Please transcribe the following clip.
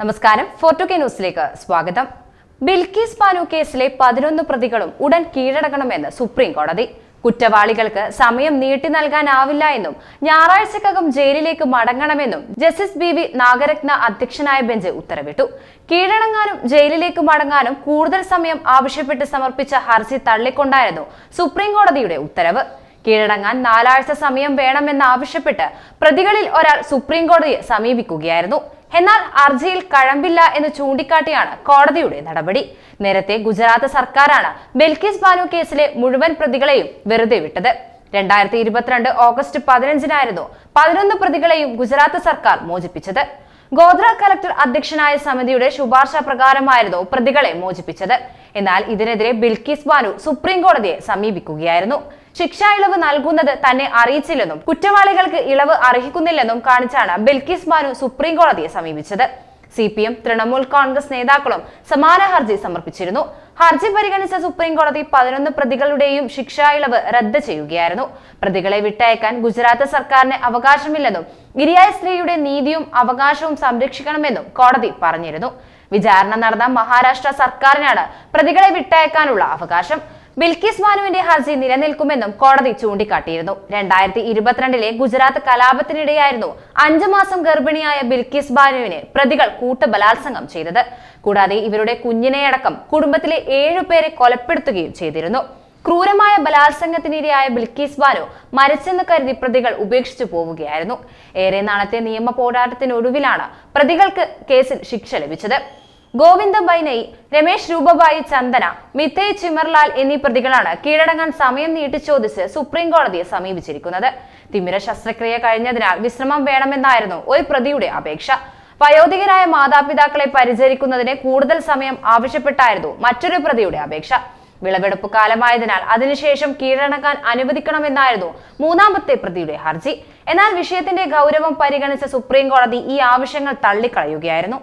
നമസ്കാരം. ഫോർട്ടു കെ ന്യൂസിലേക്ക് സ്വാഗതം. ബിൽക്കീസ് ബാനു കേസിലെ പതിനൊന്ന് പ്രതികളും ഉടൻ കീഴടങ്ങണമെന്ന് സുപ്രീം കോടതി. കുറ്റവാളികൾക്ക് സമയം നീട്ടി നൽകാനാവില്ല എന്നും ഞായറാഴ്ചക്കകം ജയിലിലേക്ക് മടങ്ങണമെന്നും ജസ്റ്റിസ് ബി വി നാഗരത്ന അധ്യക്ഷനായ ബെഞ്ച് ഉത്തരവിട്ടു. കീഴടങ്ങാനും ജയിലിലേക്ക് മടങ്ങാനും കൂടുതൽ സമയം ആവശ്യപ്പെട്ട് സമർപ്പിച്ച ഹർജി തള്ളിക്കൊണ്ടായിരുന്നു സുപ്രീം കോടതിയുടെ ഉത്തരവ്. കീഴടങ്ങാൻ നാലാഴ്ച സമയം വേണമെന്നാവശ്യപ്പെട്ട് പ്രതികളിൽ ഒരാൾ സുപ്രീം കോടതിയെ സമീപിക്കുകയായിരുന്നു. എന്നാൽ ഹർജിയിൽ കഴമ്പില്ല എന്ന് ചൂണ്ടിക്കാട്ടിയാണ് കോടതിയുടെ നടപടി. നേരത്തെ ഗുജറാത്ത് സർക്കാരാണ് ബെൽക്കിസ് ബാനു കേസിലെ മുഴുവൻ പ്രതികളെയും വെറുതെ വിട്ടത്. രണ്ടായിരത്തി ഇരുപത്തിരണ്ട് ഓഗസ്റ്റ് പതിനഞ്ചിനായിരുന്നു പതിനൊന്ന് പ്രതികളെയും ഗുജറാത്ത് സർക്കാർ മോചിപ്പിച്ചത്. ഗോത്ര കലക്ടർ അധ്യക്ഷനായ സമിതിയുടെ ശുപാർശ പ്രകാരമായിരുന്നു പ്രതികളെ മോചിപ്പിച്ചത്. എന്നാൽ ഇതിനെതിരെ ബിൽക്കിസ് ബാനു സുപ്രീം കോടതിയെ സമീപിക്കുകയായിരുന്നു. ശിക്ഷാ ഇളവ് നൽകുന്നത് തന്നെ അറിയിച്ചില്ലെന്നും കുറ്റവാളികൾക്ക് ഇളവ് അർഹിക്കുന്നില്ലെന്നും കാണിച്ചാണ് ബിൽക്കിസ് ബാനു സുപ്രീം കോടതിയെ സമീപിച്ചത്. C P M Trinamool Congress നേതാക്കളും സമാന ഹർജി സമർപ്പിച്ചിരുന്നു. ഹർജി പരിഗണിച്ച സുപ്രീം കോടതി പതിനൊന്ന് പ്രതികളുടെയും ശിക്ഷാ ഇളവ് റദ്ദ് ചെയ്യുകയായിരുന്നു. പ്രതികളെ വിട്ടയക്കാൻ ഗുജറാത്ത് സർക്കാരിന് അവകാശമില്ലെന്നും ഗിരിയായ സ്ത്രീയുടെ നീതിയും അവകാശവും സംരക്ഷിക്കണമെന്നും കോടതി പറഞ്ഞിരുന്നു. വിചാരണ നടന്ന മഹാരാഷ്ട്ര സർക്കാരിനാണ് പ്രതികളെ വിട്ടയക്കാനുള്ള അവകാശം. ബിൽക്കിസ് ബാനുവിന്റെ ഹർജി നിലനിൽക്കുമെന്നും കോടതി ചൂണ്ടിക്കാട്ടിയിരുന്നു. രണ്ടായിരത്തി ഇരുപത്തിരണ്ടിലെ ഗുജറാത്ത് കലാപത്തിനിടെയായിരുന്നു അഞ്ചു മാസം ഗർഭിണിയായ ബിൽക്കിസ് ബാനുവിനെ പ്രതികൾ കൂട്ടബലാത്സംഗം ചെയ്തത്. കൂടാതെ ഇവരുടെ കുഞ്ഞിനെയടക്കം കുടുംബത്തിലെ ഏഴുപേരെ കൊലപ്പെടുത്തുകയും ചെയ്തിരുന്നു. ക്രൂരമായ ബലാത്സംഗത്തിനിരയായ ബിൽക്കീസ് ബാനു മരിച്ചെന്ന് കരുതി പ്രതികൾ ഉപേക്ഷിച്ചു പോവുകയായിരുന്നു. ഏറെ നാളത്തെ നിയമ പോരാട്ടത്തിനൊടുവിലാണ് പ്രതികൾക്ക് കേസിൽ ശിക്ഷ ലഭിച്ചത്. ഗോവിന്ദ ബൈനൈ രമേശ് രൂപബായി ചന്ദന മിഥൈ ചിമർലാൽ എന്നീ പ്രതികളാണ് കീഴടങ്ങാൻ സമയം നീട്ടി നീട്ടിച്ചോദിച്ച് സുപ്രീം കോടതിയെ സമീപിച്ചിരിക്കുന്നത്. തിമിര ശസ്ത്രക്രിയ കഴിഞ്ഞതിനാൽ വിശ്രമം വേണമെന്നായിരുന്നു ഒരു പ്രതിയുടെ അപേക്ഷ. വയോധികരായ മാതാപിതാക്കളെ പരിചരിക്കുന്നതിന് കൂടുതൽ സമയം ആവശ്യപ്പെട്ടായിരുന്നു മറ്റൊരു പ്രതിയുടെ അപേക്ഷ. വിളവെടുപ്പ് കാലമായതിനാൽ അതിനുശേഷം കീഴടങ്ങാൻ അനുവദിക്കണമെന്നായിരുന്നു മൂന്നാമത്തെ പ്രതിയുടെ ഹർജി. എന്നാൽ വിഷയത്തിന്റെ ഗൗരവം പരിഗണിച്ച സുപ്രീം കോടതി ഈ ആവശ്യങ്ങൾ തള്ളിക്കളയുകയായിരുന്നു.